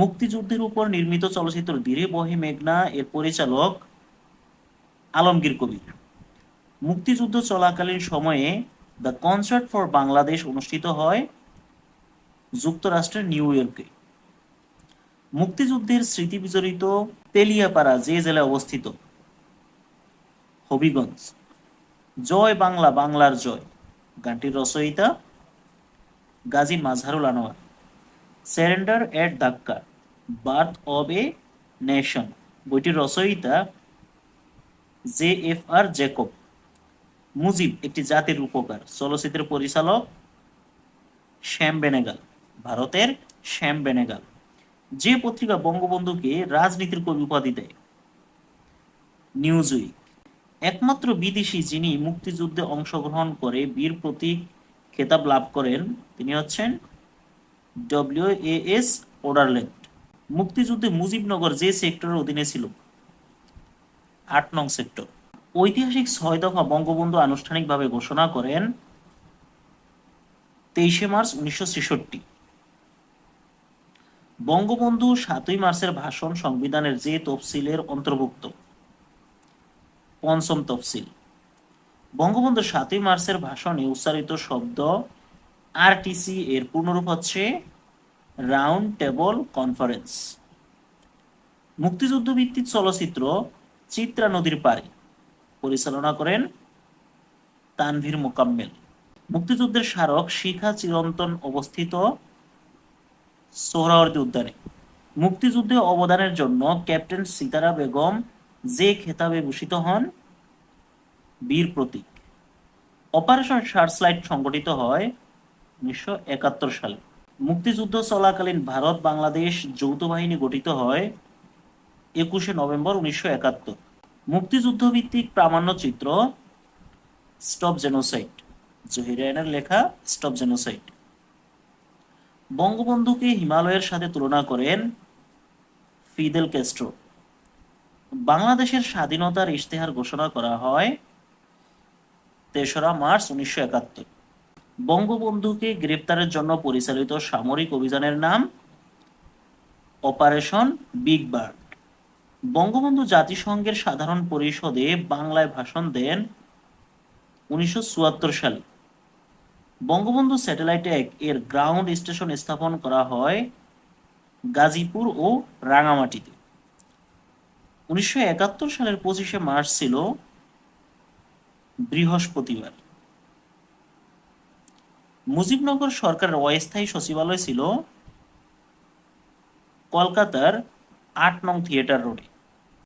মুক্তিযুদ্ধের উপর নির্মিত চলচ্চিত্র ধীরে বহে মেঘনা, এর পরিচালক আলমগীর কবির। মুক্তিযুদ্ধ চলাকালীন সময়ে দ্য কনসার্ট ফর বাংলাদেশ অনুষ্ঠিত হয় যুক্তরাষ্ট্রের নিউ ইয়র্কে। মুক্তিযুদ্ধের স্মৃতি বিজড়িত তেলিয়াপাড়া যে জেলায় অবস্থিত, হবিগঞ্জ। জয় বাংলা, বাংলার জয়। গানটির রচয়িতা Gazi Mazharul Anwar. Surrender at Dhaka birth of a nation বইটির রচয়িতা J F R Jacob. Mujib, একটি জাতির উপকার, চলচ্চিত্রের পরিচালক শ্যাম বেনেগাল, ভারতের শ্যাম বেনেগাল। যে পত্রিকা বঙ্গবন্ধুকে রাজনীতির কবি উপাধি দেয় নিউজ উইক একমাত্র বিদেশি যিনি মুক্তিযুদ্ধে অংশগ্রহণ করে, বীর প্রতীক খেতাব লাভ করেন, তিনি হচ্ছেন ডব্লিউ ওডারল্যান্ড মুক্তিযুদ্ধে মুজিবনগর যে সেক্টরের অধীনে ছিল। আট নং সেক্টর। ঐতিহাসিক ছয় দফা বঙ্গবন্ধু আনুষ্ঠানিকভাবে ঘোষণা করেন তেইশে মার্চ উনিশশো ছেষট্টি। বঙ্গবন্ধু সাতই মার্চের ভাষণ সংবিধানের যে তফসিলের অন্তর্ভুক্ত। পঞ্চম তফসিল। বঙ্গবন্ধুর সাতই মার্চের ভাষণে উচ্চারিত শব্দ আরটিসি এর পূর্ণরূপ হচ্ছে রাউন্ড টেবল কনফারেন্স মুক্তিযুদ্ধ ভিত্তিক চলচ্চিত্র চিত্রা নদীর পারে পরিচালনা করেন তানভীর মোকাম্মেল। মুক্তিযুদ্ধের স্মারক শিখা চিরন্তন অবস্থিত সোহরাওয়ার্দী উদ্যানে। মুক্তিযুদ্ধে অবদানের জন্য ক্যাপ্টেন সিতারা বেগম যে খেতাবে ভূষিত হন বীর প্রতীক। অপারেশন সার্চলাইট সংগঠিত হয় উনিশশো একাত্তর সালে। মুক্তিযুদ্ধ চলাকালীন ভারত বাংলাদেশ যৌথ বাহিনী গঠিত হয় একুশে নভেম্বর উনিশশো একাত্তর। মুক্তিযুদ্ধ ভিত্তিক প্রামাণ্যচিত্র স্টপ জেনোসাইড। জহিরায়নের লেখা স্টপ জেনোসাইড। বঙ্গবন্ধুকে হিমালয়ের সাথে তুলনা করেন ফিদেল ক্যাস্ট্রো। বাংলাদেশের স্বাধীনতার ইশতেহার ঘোষণা করা হয় তেসরা মার্চ উনিশশো একাত্তর। বঙ্গবন্ধুকে গ্রেপ্তারের জন্য পরিচালিত সামরিক অভিযানের নাম অপারেশন বিগ বার্ড বঙ্গবন্ধু জাতিসংঘের সাধারণ পরিষদে বাংলায় ভাষণ দেন উনিশশো সালে। বঙ্গবন্ধু স্যাটেলাইট এক এর গ্রাউন্ড স্টেশন স্থাপন করা হয় গাজীপুর ও রাঙামাটিতে। উনিশশো একাত্তর সালের পঁচিশে মার্চ ছিল বৃহস্পতিবার। মুজিবনগর সরকারের অস্থায়ী সচিবালয় ছিল কলকাতার আট নং থিয়েটার রোডে।